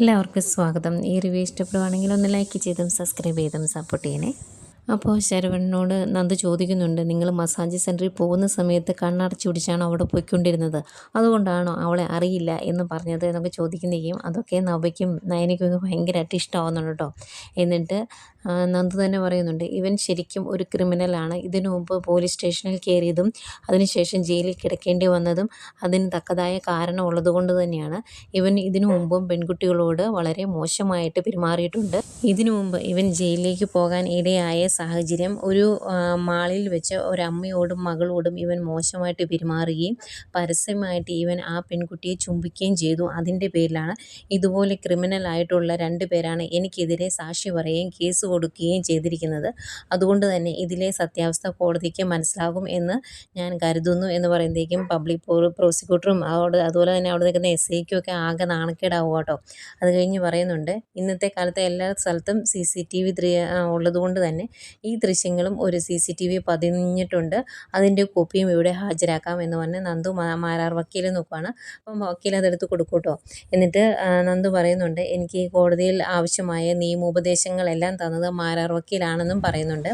എല്ലാവർക്കും സ്വാഗതം. ഈ റിവ്യൂ ഇഷ്ടപ്പെടുവാണെങ്കിൽ ഒന്ന് ലൈക്ക് ചെയ്തും സബ്സ്ക്രൈബ് ചെയ്തും സപ്പോർട്ട് ചെയ്യണേ. അപ്പോൾ ശരവണനോട് നന്ദ് ചോദിക്കുന്നുണ്ട് നിങ്ങൾ മസാജ് സെന്ററിൽ പോകുന്ന സമയത്ത് കണ്ണടച്ചു പിടിച്ചാണ് അവിടെ പോയിക്കൊണ്ടിരുന്നത്? അതുകൊണ്ടാണോ അവളെ അറിയില്ല? എന്ന് പറഞ്ഞത് എന്നൊക്കെ ചോദിക്കുന്നേക്കും അതൊക്കെ നവയ്ക്കും നയനയ്ക്കും ഭയങ്കരമായിട്ട് ഇഷ്ടമാവുന്നുണ്ട് കേട്ടോ. എന്നിട്ട് നന്ദു തന്നെ പറയുന്നുണ്ട് ഇവൻ ശരിക്കും ഒരു ക്രിമിനലാണ് ഇതിനു മുമ്പ് പോലീസ് സ്റ്റേഷനിൽ കയറിയതും അതിനുശേഷം ജയിലിൽ കിടക്കേണ്ടി വന്നതും അതിന് തക്കതായ കാരണം ഉള്ളതുകൊണ്ട് തന്നെയാണ്. ഇവൻ ഇതിനു മുമ്പും പെൺകുട്ടികളോട് വളരെ മോശമായിട്ട് പെരുമാറിയിട്ടുണ്ട്. ഇതിനു മുമ്പ് ഇവൻ ജയിലിലേക്ക് പോകാൻ ഇടയായ സാഹചര്യം ഒരു മാളിൽ വെച്ച് ഒരമ്മയോടും മകളോടും ഇവൻ മോശമായിട്ട് പെരുമാറുകയും പരസ്യമായിട്ട് ഇവൻ ആ പെൺകുട്ടിയെ ചുംബിക്കുകയും ചെയ്തു. അതിന്റെ പേരിലാണ് ഇതുപോലെ ക്രിമിനൽ ആയിട്ടുള്ള രണ്ട് പേരാണ് എനിക്കെതിരെ സാക്ഷി പറയുകയും കേസ് കൊടുക്കുകയും ചെയ്തിരിക്കുന്നത്. അതുകൊണ്ട് തന്നെ ഇതിലെ സത്യാവസ്ഥ കോടതിക്ക് മനസ്സിലാകും എന്ന് ഞാൻ കരുതുന്നു എന്ന് പറയുമ്പോഴേക്കും പബ്ലിക് പ്രോസിക്യൂട്ടറും അവിടെ അതുപോലെ തന്നെ അവിടെ നിൽക്കുന്ന എസ് ഐക്കും ഒക്കെ ആകെ നാണക്കേടാവും കേട്ടോ. അത് കഴിഞ്ഞ് പറയുന്നുണ്ട് ഇന്നത്തെ കാലത്ത് എല്ലാ സ്ഥലത്തും സി സി ടി വി ഉള്ളതുകൊണ്ട് തന്നെ ഈ ദൃശ്യങ്ങളും ഒരു സി സി ടി വി പതിഞ്ഞിട്ടുണ്ട്. അതിന്റെ കോപ്പിയും ഇവിടെ ഹാജരാക്കാം എന്ന് പറഞ്ഞ് നന്ദു മാരാർ വക്കീൽ നോക്കുവാണ്. അപ്പം വക്കീൽ അതെടുത്ത് കൊടുക്കൂട്ടോ കേട്ടോ. എന്നിട്ട് നന്ദു പറയുന്നുണ്ട് എനിക്ക് ഈ കോടതിയിൽ ആവശ്യമായ നിയമോപദേശങ്ങളെല്ലാം തന്നത് മാരാർ വക്കീലാണെന്നും പറയുന്നുണ്ട്.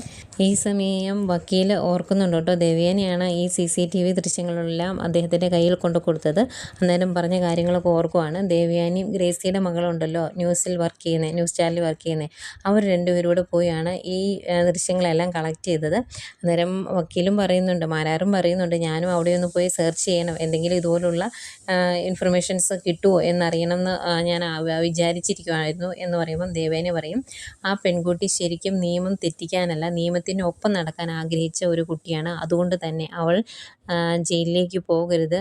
ഈ സമയം വക്കീൽ ഓർക്കുന്നുണ്ട് കേട്ടോ. ദേവിയനെയാണ് ഈ സി സി ടി വി ദൃശ്യങ്ങളെല്ലാം അദ്ദേഹത്തിന്റെ കയ്യിൽ കൊണ്ടു കൊടുത്തത്. അന്നേരം പറഞ്ഞ കാര്യങ്ങളൊക്കെ ഓർക്കുവാണ്. ദേവിയാനിയും ഗ്രേസിയുടെ മകളുണ്ടല്ലോ ന്യൂസിൽ വർക്ക് ചെയ്യുന്നത് ന്യൂസ് ചാനലിൽ വർക്ക് ചെയ്യുന്നത് അവർ രണ്ടുപേരും കൂടെ പോയാണ് ഈ ദൃശ്യങ്ങളെല്ലാം കളക്ട് ചെയ്തത്. അന്നേരം വക്കീലും പറയുന്നുണ്ട് മാരാറും പറയുന്നുണ്ട് ഞാനും അവിടെ ഒന്ന് പോയി സെർച്ച് ചെയ്യണം. എന്തെങ്കിലും ഇതുപോലുള്ള ഇൻഫർമേഷൻസ് കിട്ടുമോ എന്നറിയണം എന്ന് ഞാൻ വിചാരിച്ചിരിക്കുമായിരുന്നു എന്ന് പറയുമ്പം ദേവേനെ പറയും. ആ പെൺകുട്ടി ശരിക്കും നിയമം തെറ്റിക്കാനല്ല നിയമത്തിന് ഒപ്പം നടക്കാൻ ആഗ്രഹിച്ച ഒരു കുട്ടിയാണ്. അതുകൊണ്ട് തന്നെ അവൾ ജയിലിലേക്ക് പോകരുത്.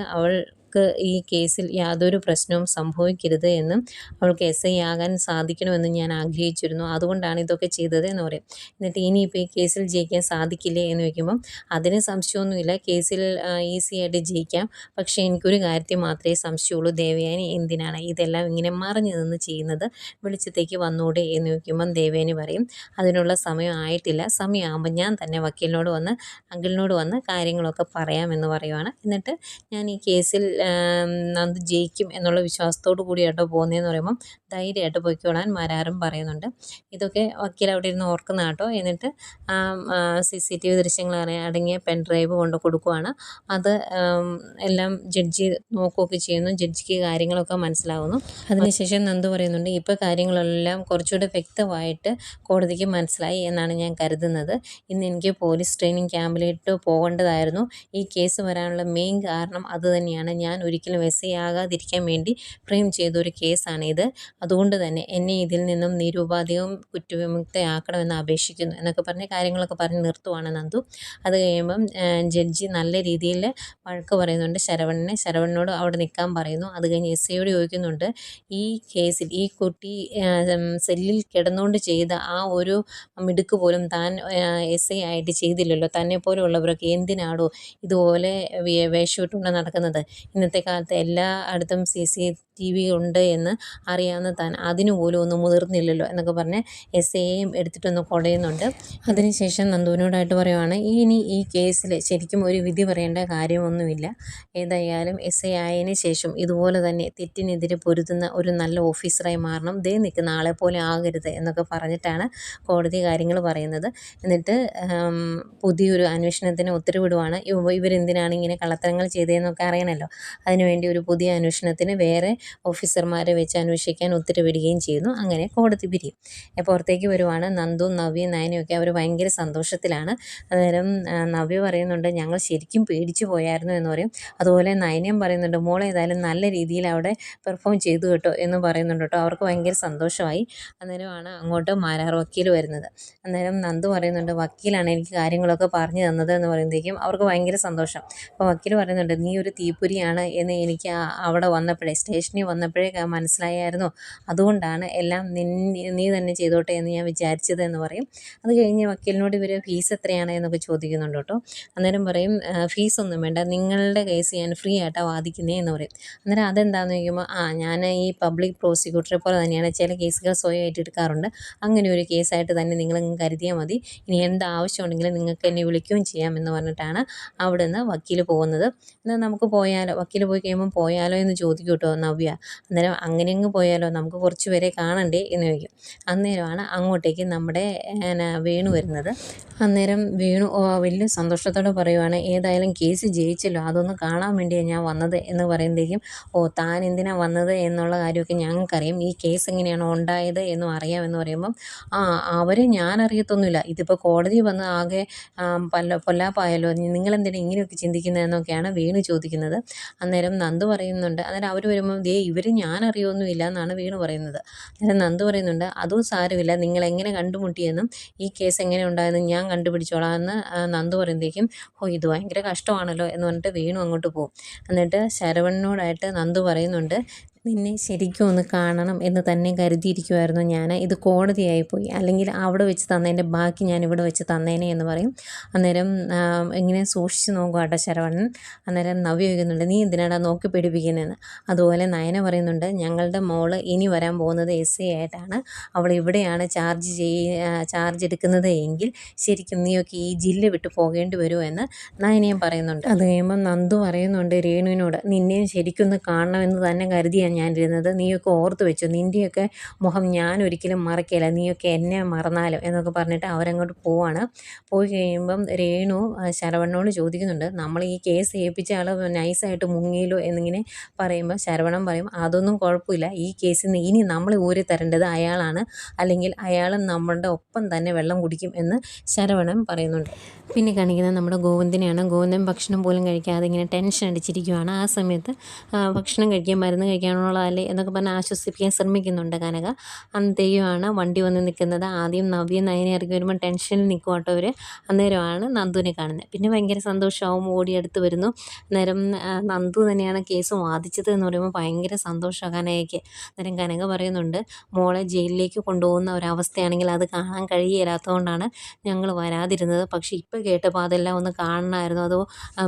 അവൾക്ക് ഈ കേസിൽ യാതൊരു പ്രശ്നവും സംഭവിക്കരുത് എന്നും അവൾക്ക് എസ് ഐ ആകാൻ സാധിക്കണമെന്നും ഞാൻ ആഗ്രഹിച്ചിരുന്നു. അതുകൊണ്ടാണ് ഇതൊക്കെ ചെയ്തത് എന്ന് പറയും. എന്നിട്ട് ഇനിയിപ്പോൾ ഈ കേസിൽ ജയിക്കാൻ സാധിക്കില്ലേ എന്ന് ചോദിക്കുമ്പം അതിന് സംശയമൊന്നുമില്ല. കേസിൽ ഈസി ആയിട്ട് ജയിക്കാം. പക്ഷേ എനിക്കൊരു കാര്യത്തിൽ മാത്രമേ സംശയമുള്ളൂ. ദേവയാനി എന്തിനാണ് ഇതെല്ലാം ഇങ്ങനെ മറിഞ്ഞു നിന്ന് ചെയ്യുന്നത്? വെളിച്ചത്തേക്ക് വന്നൂടെ എന്ന് ചോദിക്കുമ്പം ദേവയാനി പറയും അതിനുള്ള സമയം ആയിട്ടില്ല. സമയമാകുമ്പോൾ ഞാൻ തന്നെ വക്കീലിനോട് വന്ന് അങ്കിളിനോട് വന്ന് കാര്യങ്ങളൊക്കെ പറയാമെന്ന് പറയുവാണ്. എന്നിട്ട് ഞാൻ ഈ കേസിൽ ആം, ജയിക്കും എന്നുള്ള വിശ്വാസത്തോടു കൂടിയാട്ടോ പോകുന്നതെന്ന് പറയുമ്പം ധൈര്യമായിട്ട് പൊയ്ക്കോളാൻ മാരാറും പറയുന്നുണ്ട്. ഇതൊക്കെ വക്കീൽ അവിടെ ഇരുന്ന് ഓർക്കുന്ന കേട്ടോ. എന്നിട്ട് സി സി ടി വി ദൃശ്യങ്ങൾ അടങ്ങിയ പെൻ ഡ്രൈവ് കൊണ്ട് കൊടുക്കുവാണ്. അത് എല്ലാം ജഡ്ജി നോക്കുകയൊക്കെ ചെയ്യുന്നു. ജഡ്ജിക്ക് കാര്യങ്ങളൊക്കെ മനസ്സിലാവുന്നു. അതിനുശേഷം നന്ദു പറയുന്നുണ്ട് ഇപ്പോൾ കാര്യങ്ങളെല്ലാം കുറച്ചുകൂടെ വ്യക്തമായിട്ട് കോടതിക്ക് മനസ്സിലായി എന്നാണ് ഞാൻ കരുതുന്നത്. ഇന്ന് എനിക്ക് പോലീസ് ട്രെയിനിങ് ക്യാമ്പിലേക്ക് പോകേണ്ടതായിരുന്നു. ഈ കേസ് വരാനുള്ള മെയിൻ കാരണം അതുതന്നെയാണ് ഞാൻ ഒരിക്കലും എസ് ഐ ആകാതിരിക്കാൻ വേണ്ടി ഫ്രെയിം ചെയ്ത ഒരു കേസാണ് ഇത് അതുകൊണ്ട് തന്നെ എന്നെ ഇതിൽ നിന്നും നിരുപാധികം കുറ്റവിമുക്തയാക്കണമെന്ന് അപേക്ഷിക്കുന്നു എന്നൊക്കെ പറഞ്ഞ് കാര്യങ്ങളൊക്കെ പറഞ്ഞ് നിർത്തുവാണ് നന്ദു. അത് കഴിയുമ്പം ജഡ്ജി നല്ല രീതിയിൽ വഴക്ക് പറയുന്നുണ്ട് ശരവണനെ. ശരവണനോട് അവിടെ നിൽക്കാൻ പറയുന്നു. അത് കഴിഞ്ഞ് എസ് ഐയോട് ചോദിക്കുന്നുണ്ട് ഈ കേസിൽ ഈ കുട്ടി സെല്ലിൽ കിടന്നുകൊണ്ട് ചെയ്ത ആ ഒരു മിടുക്ക് പോലും താൻ എസ് ഐ ആയിട്ട് ചെയ്തില്ലല്ലോ. തന്നെ പോലെയുള്ളവരൊക്കെ എന്തിനാടോ ഇതുപോലെ വേഷമിട്ടുകൊണ്ട് നടക്കുന്നത്? ഇന്നത്തെ കാലത്ത് എല്ലാ അടുത്തും സി സി ടി വി ഉണ്ട് എന്ന് അറിയാവുന്ന താൻ അതിനുപോലും ഒന്നും മുതിർന്നില്ലല്ലോ എന്നൊക്കെ പറഞ്ഞ് എസ് എയും എടുത്തിട്ടൊന്ന് കൊടയുന്നുണ്ട്. അതിനുശേഷം നന്ദുവിനോടായിട്ട് പറയുവാണ് ഇനി ഈ കേസിൽ ശരിക്കും ഒരു വിധി പറയേണ്ട കാര്യമൊന്നുമില്ല. ഏതായാലും എസ് എ ആയതിന് ശേഷം ഇതുപോലെ തന്നെ തെറ്റിനെതിരെ പൊരുതുന്ന ഒരു നല്ല ഓഫീസറായി മാറണം. ദേ നിൽക്കുന്ന ആളെ പോലെ ആകരുത് എന്നൊക്കെ പറഞ്ഞിട്ടാണ് കോടതി കാര്യങ്ങൾ പറയുന്നത്. എന്നിട്ട് പുതിയൊരു അന്വേഷണത്തിന് ഉത്തരവിടുവാണ്. ഇവ- ഇവരെന്തിനാണ് ഇങ്ങനെ കള്ളത്തരങ്ങൾ ചെയ്തതെന്നൊക്കെ അറിയണമല്ലോ അതിനുവേണ്ടി ഒരു പുതിയ അന്വേഷണത്തിന് വേറെ ഓഫീസർമാരെ വെച്ച് അന്വേഷിക്കാൻ ഉത്തരവിടുകയും ചെയ്യുന്നു. അങ്ങനെ കോടതി പിരിയും. പുറത്തേക്ക് വരുവാണ് നന്ദു നവ്യ നയനയൊക്കെ അവർ ഭയങ്കര സന്തോഷത്തിലാണ്. അന്നേരം നവ്യ പറയുന്നുണ്ട് ഞങ്ങൾ ശരിക്കും പേടിച്ചു പോയായിരുന്നു എന്ന് പറയും. അതുപോലെ നയനയും പറയുന്നുണ്ട് മോളെ ഏതായാലും നല്ല രീതിയിൽ അവിടെ പെർഫോം ചെയ്തു കേട്ടോ എന്ന് പറയുന്നുണ്ട് കേട്ടോ. അവർക്ക് ഭയങ്കര സന്തോഷമായി. അന്നേരമാണ് അങ്ങോട്ട് മാരാർ വക്കീൽ വരുന്നത്. അന്നേരം നന്ദു പറയുന്നുണ്ട് വക്കീലാണ് എനിക്ക് കാര്യങ്ങളൊക്കെ പറഞ്ഞു തന്നത് എന്ന് പറയുമ്പോഴേക്കും അവർക്ക് ഭയങ്കര സന്തോഷം. അപ്പോൾ വക്കീൽ പറയുന്നുണ്ട് നീ ഒരു തീപ്പൊരിയാണ് എന്ന് എനിക്ക് അവിടെ വന്നപ്പോഴേ സ്റ്റേഷനിൽ വന്നപ്പോഴേ മനസ്സിലായായിരുന്നു. അതുകൊണ്ടാണ് എല്ലാം നീ തന്നെ ചെയ്തോട്ടെ എന്ന് ഞാൻ വിചാരിച്ചത് എന്ന് പറയും. അത് കഴിഞ്ഞ് വക്കീലിനോട് ഇവർ ഫീസ് എത്രയാണ് എന്നൊക്കെ ചോദിക്കുന്നുണ്ട് കേട്ടോ. അന്നേരം പറയും ഫീസൊന്നും വേണ്ട. നിങ്ങളുടെ കേസ് ഞാൻ ഫ്രീ ആയിട്ടാണ് വാദിക്കുന്നേ എന്ന് പറയും. അന്നേരം അതെന്താണെന്ന് ചോദിക്കുമ്പോൾ ആ ഞാൻ ഈ പബ്ലിക് പ്രോസിക്യൂട്ടറെ പോലെ തന്നെയാണ് ചില കേസുകൾ സ്വയമായിട്ട് എടുക്കാറുണ്ട്. അങ്ങനെ ഒരു കേസായിട്ട് തന്നെ നിങ്ങൾ കരുതിയാൽ മതി. ഇനി എന്ത് ആവശ്യമുണ്ടെങ്കിലും നിങ്ങൾക്ക് എന്നെ വിളിക്കുകയും ചെയ്യാം എന്ന് പറഞ്ഞിട്ടാണ് അവിടെ നിന്ന് വക്കീൽ പോകുന്നത്. എന്നാൽ നമുക്ക് പോയാലോ? വക്കീൽ പോയി കഴിയുമ്പോൾ പോയാലോ എന്ന് ചോദിക്കും കേട്ടോ നവ്യ. അന്നേരം അങ്ങനെ അങ്ങ് പോയാലോ നമുക്ക് കുറച്ച് പേരെ കാണണ്ടേ എന്ന് ചോദിക്കും. അന്നേരമാണ് അങ്ങോട്ടേക്ക് നമ്മുടെ വേണു വരുന്നത്. അന്നേരം വീണു വലിയ സന്തോഷത്തോടെ പറയുവാണ് ഏതായാലും കേസ് ജയിച്ചല്ലോ അതൊന്ന് കാണാൻ വേണ്ടിയാണ് ഞാൻ വന്നത് എന്ന് പറയുമ്പോഴേക്കും ഓ താൻ എന്തിനാണ് വന്നത്? എന്നുള്ള കാര്യമൊക്കെ ഞങ്ങൾക്കറിയാം. ഈ കേസ് എങ്ങനെയാണ് ഉണ്ടായത് എന്നും അറിയാമെന്ന് പറയുമ്പം ആ അവരെ ഞാൻ അറിയത്തൊന്നുമില്ല. ഇതിപ്പോൾ കോടതി വന്ന് ആകെ പല്ല പൊല്ലാപ്പായല്ലോ നിങ്ങളെന്തിനാ ഇങ്ങനെയൊക്കെ ചിന്തിക്കുന്നതെന്നൊക്കെയാണ് വീണു ചോദിക്കുന്നത്. അന്നേരം നന്ദു പറയുന്നുണ്ട് അന്നേരം അവർ വരുമ്പോൾ ദേ ഇവർ ഞാൻ അറിയൊന്നുമില്ല എന്നാണ് വീണു പറയുന്നത്. അന്നേരം നന്ദു പറയുന്നുണ്ട് അതും സാരമില്ല നിങ്ങൾ എങ്ങനെ കണ്ടുമുട്ടിയെന്നും ഈ കേസ് എങ്ങനെ ഉണ്ടായെന്നും ഞാൻ കണ്ടുപിടിച്ചോളാം എന്ന് നന്ദ് പറയുമ്പോഴേക്കും ഓ ഇത് ഭയങ്കര കഷ്ടമാണല്ലോ എന്ന് പറഞ്ഞിട്ട് വീണു അങ്ങോട്ട് പോകും എന്നിട്ട് ശരവണനോടായിട്ട് നന്ദു പറയുന്നുണ്ട് നിന്നെ ശരിക്കും ഒന്ന് കാണണം എന്ന് തന്നെ കരുതിയിരിക്കുമായിരുന്നു ഞാൻ ഇത് കോടതിയായി പോയി അല്ലെങ്കിൽ അവിടെ വെച്ച് തന്നതിന്റെ ബാക്കി ഞാൻ ഇവിടെ വെച്ച് തന്നേനെ എന്ന് പറയും. അന്നേരം ഇങ്ങനെ സൂക്ഷിച്ച് നോക്കും കേട്ടോ ശരവണൻ. അന്നേരം നവ്യ ചോദിക്കുന്നുണ്ട് നീ എന്തിനാടാ നോക്കി പിടിപ്പിക്കുന്നതെന്ന് അതുപോലെ നയന പറയുന്നുണ്ട് ഞങ്ങളുടെ മോൾ ഇനി വരാൻ പോകുന്നത് എസ് ഐ ആയിട്ടാണ്. അവൾ ഇവിടെയാണ് ചാർജ് ചെയ്യ ചാർജ് എടുക്കുന്നത് എങ്കിൽ ശരിക്കും നീയൊക്കെ ഈ ജില്ല വിട്ട് പോകേണ്ടി വരുമോ എന്ന് നയനയും പറയുന്നുണ്ട്. അത് കഴിയുമ്പോൾ നന്ദു പറയുന്നുണ്ട് രേണുവിനോട് നിന്നെയും ശരിക്കൊന്ന് കാണണമെന്ന് തന്നെ കരുതിയാണ് ഞാനിരുന്നത് നീയൊക്കെ ഓർത്ത് വെച്ചു നിന്റെയൊക്കെ മുഖം ഞാൻ ഒരിക്കലും മറക്കില്ല നീയൊക്കെ എന്നെ മറന്നാലും എന്നൊക്കെ പറഞ്ഞിട്ട് അവരങ്ങോട്ട് പോവാണ്. പോയി കഴിയുമ്പം രേണു ശരവണ്ണോട് ചോദിക്കുന്നുണ്ട്. നമ്മൾ ഈ കേസ് ഏൽപ്പിച്ച ആൾ നൈസായിട്ട് മുങ്ങിയല്ലോ എന്നിങ്ങനെ പറയുമ്പോൾ ശരവണൻ പറയും അതൊന്നും കുഴപ്പമില്ല. ഈ കേസിൽ നിന്ന് ഇനി നമ്മൾ ഊരി തരേണ്ടത് അയാളാണ്. അല്ലെങ്കിൽ അയാൾ നമ്മളുടെ ഒപ്പം തന്നെ വെള്ളം കുടിക്കും എന്ന് ശരവണൻ പറയുന്നുണ്ട്. പിന്നെ കാണിക്കുന്നത് നമ്മുടെ ഗോവിന്ദനെയാണ്. ഗോവിന്ദൻ ഭക്ഷണം പോലും കഴിക്കാതെ ഇങ്ങനെ ടെൻഷൻ അടിച്ചിരിക്കുവാണ്. ആ സമയത്ത് ഭക്ഷണം കഴിക്കാൻ മരുന്ന് കഴിക്കാനുള്ളതല്ലേ എന്നൊക്കെ പറഞ്ഞ് ആശ്വസിപ്പിക്കാൻ ശ്രമിക്കുന്നുണ്ട് കനക. അന്നത്തേയുമാണ് വണ്ടി വന്ന് നിൽക്കുന്നത്. ആദ്യം നവ്യ നയനെ ഇറങ്ങി വരുമ്പോൾ ടെൻഷനിൽ നിൽക്കും കേട്ടോ അവർ അന്നേരമാണ് നന്ദുവിനെ കാണുന്നത്. പിന്നെ ഭയങ്കര സന്തോഷമാവും. ഓടിയെടുത്ത് വരുന്നു. നേരം നന്ദു തന്നെയാണ് കേസ് വാദിച്ചത് എന്ന് പറയുമ്പോൾ ഭയങ്കര സന്തോഷമാണ് കനകയ്ക്ക്. അന്നേരം കനക പറയുന്നുണ്ട് മോളെ ജയിലിലേക്ക് കൊണ്ടുപോകുന്ന ഒരവസ്ഥയാണെങ്കിൽ അത് കാണാൻ കഴിയില്ലാത്തതുകൊണ്ടാണ് ഞങ്ങൾ വരാതിരുന്നത്. പക്ഷേ ഇപ്പോൾ കേട്ടപ്പോൾ അതെല്ലാം ഒന്ന് കാണണമായിരുന്നു. അതോ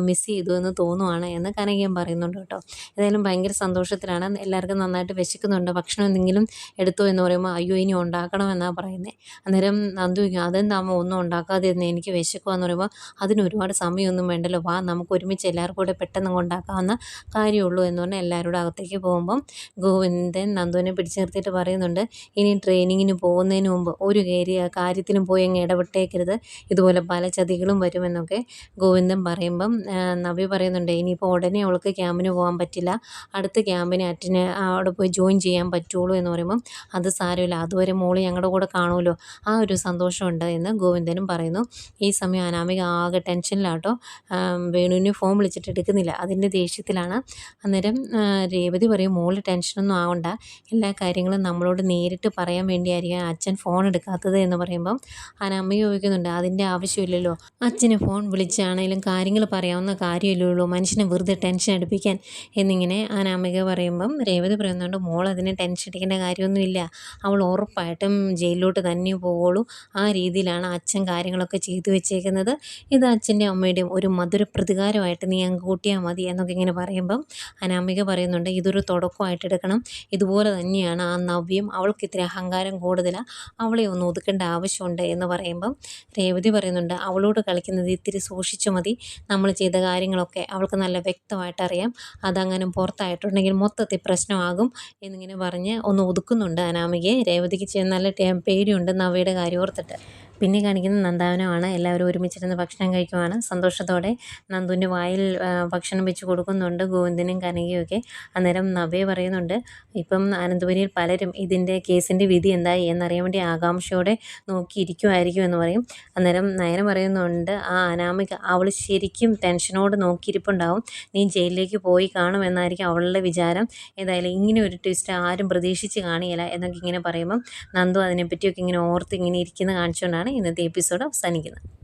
മിസ് ചെയ്തു എന്ന് തോന്നുവാണ് എന്ന് കനകയും പറയുന്നുണ്ട് കേട്ടോ. ഏതായാലും ഭയങ്കര സന്തോഷത്തിലാണ്. എല്ലാവർക്കും നന്നായിട്ട് വിശക്കുന്നുണ്ട്. ഭക്ഷണം എന്തെങ്കിലും എടുത്തോ എന്ന് പറയുമ്പോൾ അയ്യോ ഇനി ഉണ്ടാക്കണമെന്നാണ് പറയുന്നത് അന്നേരം നന്ദു അതെന്താ അതെന്താമോ ഒന്നും ഉണ്ടാക്കാതിരുന്നത് എനിക്ക് വിശക്കുവാന്ന് പറയുമ്പോൾ അതിന് ഒരുപാട് സമയമൊന്നും വേണ്ടല്ലോ. വാ നമുക്ക് ഒരുമിച്ച് എല്ലാവർക്കും കൂടെ പെട്ടെന്ന് ഉണ്ടാക്കാവുന്ന കാര്യമുള്ളൂ. എന്ന് പറഞ്ഞാൽ എല്ലാവരുടെ അകത്തേക്ക് പോകുമ്പം ഗോവിന്ദൻ നന്ദുവിനെ പിടിച്ചു നിർത്തിയിട്ട് പറയുന്നുണ്ട് ഇനി ട്രെയിനിങ്ങിന് പോകുന്നതിന് മുമ്പ് ഒരു ഏരിയ കാര്യത്തിനും പോയി അങ്ങ് ഇടപെട്ടേക്കരുത്. ഇതുപോലെ പല ചതികളും വരുമെന്നൊക്കെ ഗോവിന്ദൻ പറയുമ്പം നവി നവ്യ പറയുന്നുണ്ട് ഇനിയിപ്പോൾ ഉടനെ അവൾക്ക് ക്യാമ്പിന് പോകാൻ പറ്റില്ല. അടുത്ത ക്യാമ്പിന് അറ്റന് അവിടെ പോയി ജോയിൻ ചെയ്യാൻ പറ്റുള്ളൂ എന്ന് പറയുമ്പം അത് സാരമില്ല. അതുവരെ മോൾ ഞങ്ങളുടെ കൂടെ കാണുമല്ലോ. ആ ഒരു സന്തോഷമുണ്ട് എന്ന് ഗോവിന്ദനും പറയുന്നു. ഈ സമയം അനാമിക ആകെ ടെൻഷനിലാട്ടോ. വേണുവിനെ ഫോൺ വിളിച്ചിട്ട് എടുക്കുന്നില്ല. അതിന്റെ ദേഷ്യത്തിലാണ്. അന്നേരം രേവതി പറയും മോൾ ടെൻഷനൊന്നും ആവണ്ട. എല്ലാ കാര്യങ്ങളും നമ്മളോട് നേരിട്ട് പറയാൻ വേണ്ടിയായിരിക്കും അച്ഛൻ ഫോൺ എടുക്കാത്തത് എന്ന് പറയുമ്പം അനാമിക ചോദിക്കുന്നുണ്ട് അതിന്റെ ആവശ്യമില്ലല്ലോ. അച്ഛന് ഫോൺ വിളിച്ചാണെങ്കിലും കാര്യങ്ങൾ പറയാവുന്ന കാര്യമില്ലല്ലോ. മനുഷ്യനെ വെറുതെ ടെൻഷൻ അടുപ്പിക്കാൻ എന്നിങ്ങനെ അനാമിക പറയുമ്പം രേവതി പറയുന്നുണ്ട് മോൾ അതിനെ ടെൻഷൻ അടിക്കേണ്ട കാര്യമൊന്നുമില്ല. അവൾ ഉറപ്പായിട്ടും ജയിലിലോട്ട് തന്നെ പോവുള്ളൂ ആ രീതിയിലാണ് അച്ഛൻ കാര്യങ്ങളൊക്കെ ചെയ്തു വെച്ചേക്കുന്നത്. ഇത് അച്ഛന്റെയും അമ്മയുടെയും ഒരു മധുര പ്രതികാരമായിട്ട് നീ അങ്ങ് കൂട്ടിയാൽ മതി എന്നൊക്കെ ഇങ്ങനെ പറയുമ്പം അനാമിക പറയുന്നുണ്ട് ഇതൊരു തുടക്കമായിട്ട് എടുക്കണം. ഇതുപോലെ തന്നെയാണ് ആ നവ്യം. അവൾക്ക് ഇത്തിരി അഹങ്കാരം കൂടുതലാണ് അവളെ ഒന്ന് ഒതുക്കേണ്ട ആവശ്യമുണ്ട് എന്ന് പറയുമ്പം രേവതി പറയുന്നുണ്ട് അവളോട് കളിക്കുന്നത് ഇത്തിരി സൂക്ഷിച്ചു മതി. നമ്മൾ ചെയ്ത കാര്യങ്ങളൊക്കെ അവൾക്ക് നല്ല വ്യക്തമായിട്ട് അറിയാം. അതങ്ങനെ പുറത്തായിട്ടുണ്ടെങ്കിൽ മൊത്തത്തിൽ പ്രശ്നമാകും എന്നിങ്ങനെ പറഞ്ഞ് ഒന്ന് ഒതുക്കുന്നുണ്ട് അനാമികയെ. രേവതിക്ക് നല്ല പേടിയുണ്ട് നവയുടെ കാര്യം ഓർത്തിട്ട്. പിന്നെ കാണിക്കുന്നത് നന്ദാവനമാണ്. എല്ലാവരും ഒരുമിച്ചിരുന്ന് ഭക്ഷണം കഴിക്കുവാണ്. സന്തോഷത്തോടെ നന്ദുവിന്റെ വായിൽ ഭക്ഷണം വെച്ച് കൊടുക്കുന്നുണ്ട് ഗോവിന്ദനും കനകയുമൊക്കെ. അന്നേരം നവേ പറയുന്നുണ്ട് ഇപ്പം അനന്തപുരിയിൽ പലരും ഇതിന്റെ കേസിന്റെ വിധി എന്തായി എന്നറിയാൻ വേണ്ടി ആകാംക്ഷയോടെ നോക്കിയിരിക്കുമായിരിക്കും എന്ന് പറയും. അന്നേരം നയന പറയുന്നുണ്ട് ആ അനാമിക അവൾ ശരിക്കും ടെൻഷനോട് നോക്കിയിരിപ്പുണ്ടാവും. നീ ജയിലിലേക്ക് പോയി കാണും എന്നായിരിക്കും അവളുടെ വിചാരം. ഏതായാലും ഇങ്ങനെ ഒരു ട്വിസ്റ്റ് ആരും പ്രതീക്ഷിച്ച് കാണിയില്ല എന്നൊക്കെ ഇങ്ങനെ പറയുമ്പം നന്ദു അതിനെപ്പറ്റിയൊക്കെ ഇങ്ങനെ ഓർത്ത് ഇങ്ങനെ ഇരിക്കുന്ന കാണിച്ചുകൊണ്ടാണ് ഇന്നത്തെ എപ്പിസോഡ് അവസാനിക്കുന്നത്.